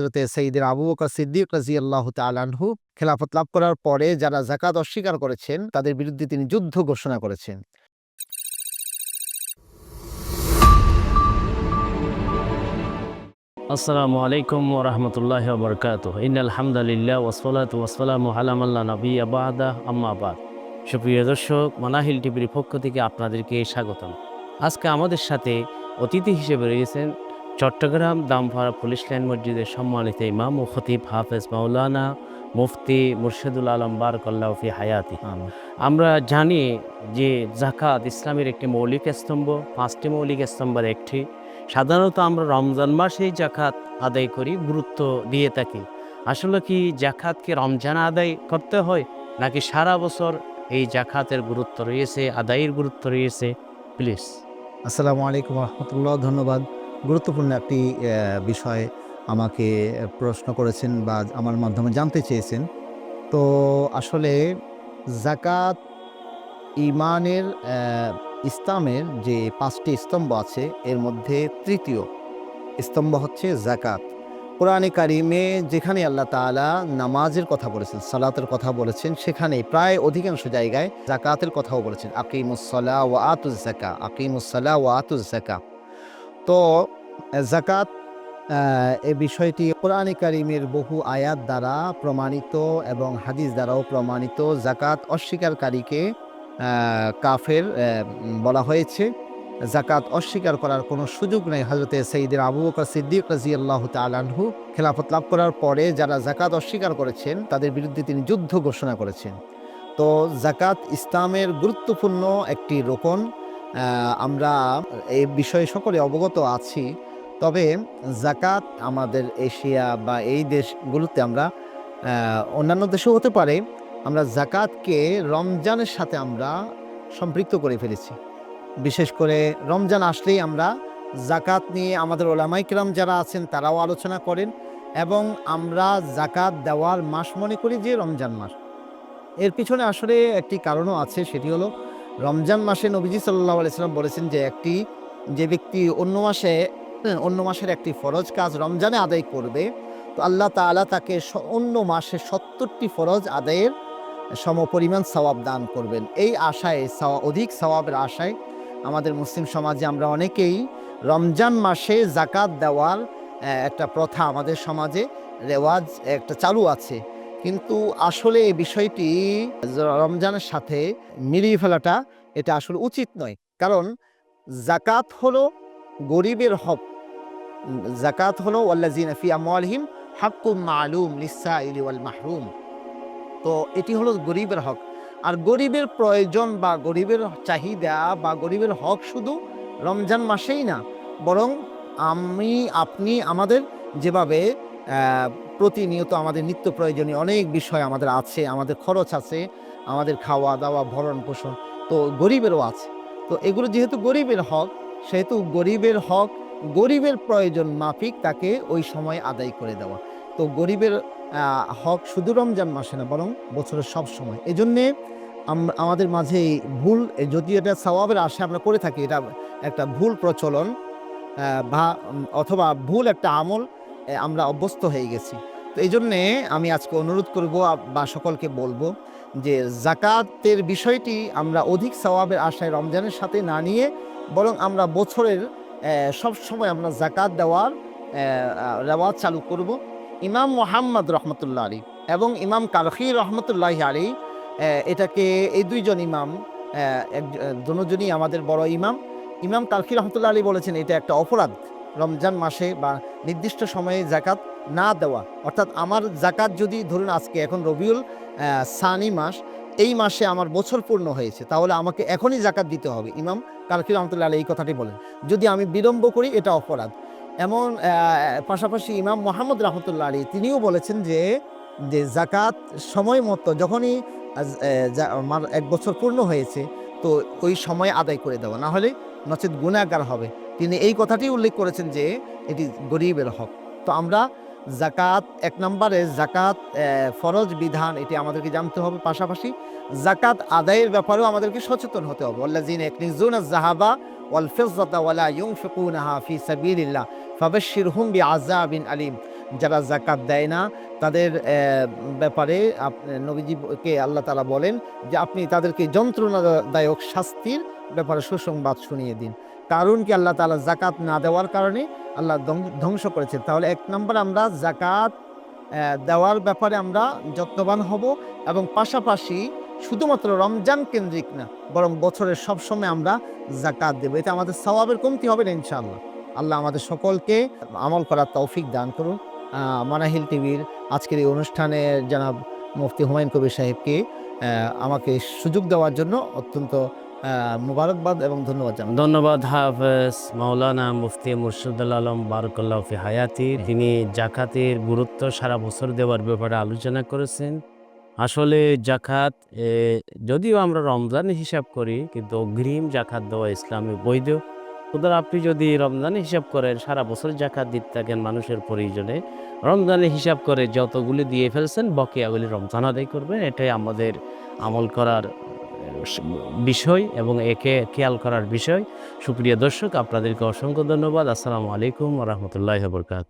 হজরতে সঈদের আবু বকর সিদ্দিক রাজি আল্লাহ তালানহু খেলাফত লাভ করার পরে যারা জাকাত অস্বীকার করেছেন, তাদের বিরুদ্ধে তিনি যুদ্ধ ঘোষণা করেছেন। আসসালামু আলাইকুম ওরহমতুল্লাহ বরকাত ইন আলহামদুলিল্লাহ ওসলাত ওয়াসালাম আলামাল্লা নবী আবাদা আম্মাবাদ সুপ্রিয় দর্শক, মানাহিল টিভির পক্ষ থেকে আপনাদেরকে স্বাগতম। আজকে আমাদের সাথে অতিথি হিসেবে রয়েছেন চট্টগ্রাম দামপাড়া পুলিশ লাইন মসজিদের সম্মানিত ইমাম ও খতিব হাফেজ মাওলানা মুফতি মুর্শেদুল আলম বারকল্লাহ ফি হায়াতি। আমরা জানি যে জাকাত ইসলামের একটি মৌলিক স্তম্ভ পাঁচটি মৌলিক স্তম্ভের একটি। সাধারণত আমরা রমজান মাসেই জাকাত আদায় করি গুরুত্ব দিয়ে থাকি। আসলে কি জাকাতকে রমজান আদায় করতে হয় নাকি সারা বছর এই জাকাতের গুরুত্ব রয়েছে আদায়ের গুরুত্ব রয়েছে? প্লিজ। আসসালামু আলাইকুম রহমতুল্লাহ ধন্যবাদ। গুরুত্বপূর্ণ একটি বিষয় আমাকে প্রশ্ন করেছেন বা আমার মাধ্যমে জানতে চেয়েছেন। তো আসলে জাকাত ইমানের ইসলামের যে পাঁচটি স্তম্ভ আছে, এর মধ্যে তৃতীয় স্তম্ভ হচ্ছে জাকাত কোরআনে কারিমে যেখানে আল্লাহ তাআলা নামাজের কথা বলেছেন, সালাতের কথা বলেছেন, সেখানে প্রায় অধিকাংশ জায়গায় জাকাতের কথাও বলেছেন। আকিমুসলা ও আতুজ জাকা আকিমুসলা ও আতুজ জাকা তো জাকাত এই বিষয়টি কোরআনে কারিমের বহু আয়াত দ্বারা প্রমাণিত এবং হাদিস দ্বারাও প্রমাণিত। জাকাত অস্বীকারীকে কাফের বলা হয়েছে। জাকাত অস্বীকার করার কোনো সুযোগ নেই হজরতে সঈদের আবু বকর সিদ্দিক রাজি আল্লাহ তালানহু খেলাফত লাভ করার পরে যারা জাকাত অস্বীকার করেছেন তাদের বিরুদ্ধে তিনি যুদ্ধ ঘোষণা করেছেন। তো জাকাত ইসলামের গুরুত্বপূর্ণ একটি আহ, আমরা এই বিষয়ে সকলে অবগত আছি। তবে জাকাত আমাদের এশিয়া বা এই দেশগুলোতে আমরা অন্যান্য দেশেও হতে পারে, আমরা জাকাতকে রমজানের সাথে আমরা সম্পৃক্ত করে ফেলেছি। বিশেষ করে রমজান আসলেই আমরা জাকাত নিয়ে আমাদের ওলামাইকরাম যারা আছেন তারাও আলোচনা করেন এবং আমরা জাকাত দেওয়ার মাস মনে করি যে রমজান মাস। এর পিছনে আসলে একটি কারণও আছে, সেটি হলো রমজান মাসে নবীজি সাল্লাহ আলাইসাল্লাম বলেছেন যে একটি যে ব্যক্তি অন্য মাসে হ্যাঁ, অন্য মাসের একটি ফরজ কাজ রমজানে আদায় করবে তো আল্লাহ তাআলা তাকে অন্য মাসে সত্তরটি ফরজ আদায়ের সমপরিমাণ সওয়াব দান করবেন। এই আশায় অধিক সওয়াবের আশায় আমাদের মুসলিম সমাজে আমরা অনেকেই রমজান মাসে জাকাত দেওয়ার একটা প্রথা আমাদের সমাজে রেওয়াজ একটা চালু আছে। কিন্তু আসলে এই বিষয়টি রমজানের সাথে মিলিয়ে ফেলাটা এটা আসলে উচিত নয়। কারণ জাকাত হলো গরিবের হক। জাকাত হলো ওয়াল্লাজিনা ফি আমওয়ালিহিম হাক্কুম মালুম মাহরুম। তো এটি হলো গরিবের হক। আর গরিবের প্রয়োজন বা গরিবের চাহিদা বা গরিবের হক শুধু রমজান মাসেই না, বরং আমি, আপনি, আমাদের যেভাবে প্রতিনিয়ত আমাদের নিত্য প্রয়োজনীয় অনেক বিষয় আমাদের আছে, আমাদের খরচ আছে, আমাদের খাওয়া দাওয়া, ভরণ পোষণ তো গরিবেরও আছে। তো এগুলো যেহেতু গরিবের হক, সেহেতু গরিবের হক, গরিবের প্রয়োজন মাফিক তাকে ওই সময় আদায় করে দেওয়া। তো গরিবের হক শুধু রমজান মাসে না, বরং বছরের সব সময়। এই জন্যে আমাদের মাঝে ভুল যদি এটা সওয়াবের আশা আমরা করে থাকি, এটা একটা ভুল প্রচলন বা অথবা ভুল একটা আমল আমরা অভ্যস্ত হয়ে গেছি। তো এই জন্যে আমি আজকে অনুরোধ করব বা সকলকে বলব যে জাকাতের বিষয়টি আমরা অধিক সওয়াবের আশায় রমজানের সাথে না নিয়ে বরং আমরা বছরের সব সময় আমরা জাকাত দেওয়ার রেওয়াজ চালু করব। ইমাম মোহাম্মদ রহমতুল্লাহ আলী এবং ইমাম কালখি রহমতুল্লাহ আলী এটাকে এই দুইজন ইমাম দুজনই আমাদের বড় ইমাম। ইমাম কালখি রহমতুল্লাহ আলী বলেছেন এটা একটা অপরাধ। রমজান মাসে বা নির্দিষ্ট সময়ে জাকাত না দেওয়া। অর্থাৎ আমার জাকাত যদি ধরুন আজকে এখন রবিউল সানি মাস, এই মাসে আমার বছর পূর্ণ হয়েছে, তাহলে আমাকে এখনই জাকাত দিতে হবে। ইমাম কালকি রহমতুল্লাহ এই কথাটি বলেন। যদি আমি বিলম্ব করি, এটা অপরাধ। এমন পাশাপাশি ইমাম মোহাম্মদ রহমতুল্লাহ আলী তিনিও বলেছেন যে যে জাকাত সময় মতো যখনই আমার এক বছর পূর্ণ হয়েছে, তো ওই সময় আদায় করে দেওয়া। না হলে নচেত গুণাগার হবে। তিনি এই কথাটি উল্লেখ করেছেন যে এটি গরিবের হক। তো আমরা জাকাত এক নম্বরে জাকাত ফরজ বিধান, এটি আমাদেরকে জানতে হবে পাশাপাশি। জাকাত আদায়ের ব্যাপারেও আমাদেরকে সচেতন হতে হবে। ওয়াল্লাযিনা ইয়াকনিজুনা যাহাবা ওয়াল ফিজ্জাতা ওয়ালা ইউনফিকুনাহা ফি সাবিলিল্লাহ। ফাবাশশিরহুম বিআযাবিন আলিম। যারা জাকাত দেয় না, তাদের ব্যাপারে নবীজিকে আল্লাহ তালা বলেন যে আপনি তাদেরকে যন্ত্রণাদায়ক শাস্তির ব্যাপারে সুসংবাদ শুনিয়ে দিন। কারণ কি আল্লাহ তালা জাকাত না দেওয়ার কারণে আল্লাহ ধ্বংস করেছেন। তাহলে এক নম্বর আমরা জাকাত দেওয়ার ব্যাপারে আমরা যত্নবান হব এবং পাশাপাশি শুধুমাত্র রমজান কেন্দ্রিক না, বরং বছরের সব সময় আমরা জাকাত দেবো। এতে আমাদের সওয়াবের কমতি হবে না, ইনশাআল্লাহ। আল্লাহ আমাদের সকলকে আমল করার তৌফিক দান করুন। মানাহিল টিভির আজকের এই অনুষ্ঠানে জনাব মুফতি হুমায়ুন কবির সাহেবকে আমাকে সুযোগ দেওয়ার জন্য অত্যন্ত মুবারকবাদ এবং ধন্যবাদ জানাই ধন্যবাদ, হাফেজ। মাওলানা মুফতি মুর্শিদুল আলম, বারকুল্লাহ ফি হায়াতি। তিনি জাকাতের গুরুত্ব সারা বছর দেওয়ার ব্যাপারে আলোচনা করেছেন। আসলে জাকাত যদিও আমরা রমজান হিসাব করি, কিন্তু অগ্রিম জাকাত দেওয়া ইসলামে বৈধ। সুতরাং আপনি যদি রমজানে হিসাব করেন, সারা বছর জাকাত দিতে থাকেন মানুষের প্রয়োজনে, রমজানে হিসাব করে যতগুলি দিয়ে ফেলছেন, বকেয়াগুলি রমজান আদায় করবেন। এটাই আমাদের আমল করার বিষয় এবং একে খেয়াল করার বিষয়। সুপ্রিয় দর্শক, আপনাদেরকে অসংখ্য ধন্যবাদ। আসসালামু আলাইকুম রহমতুল্লাহ বরকাত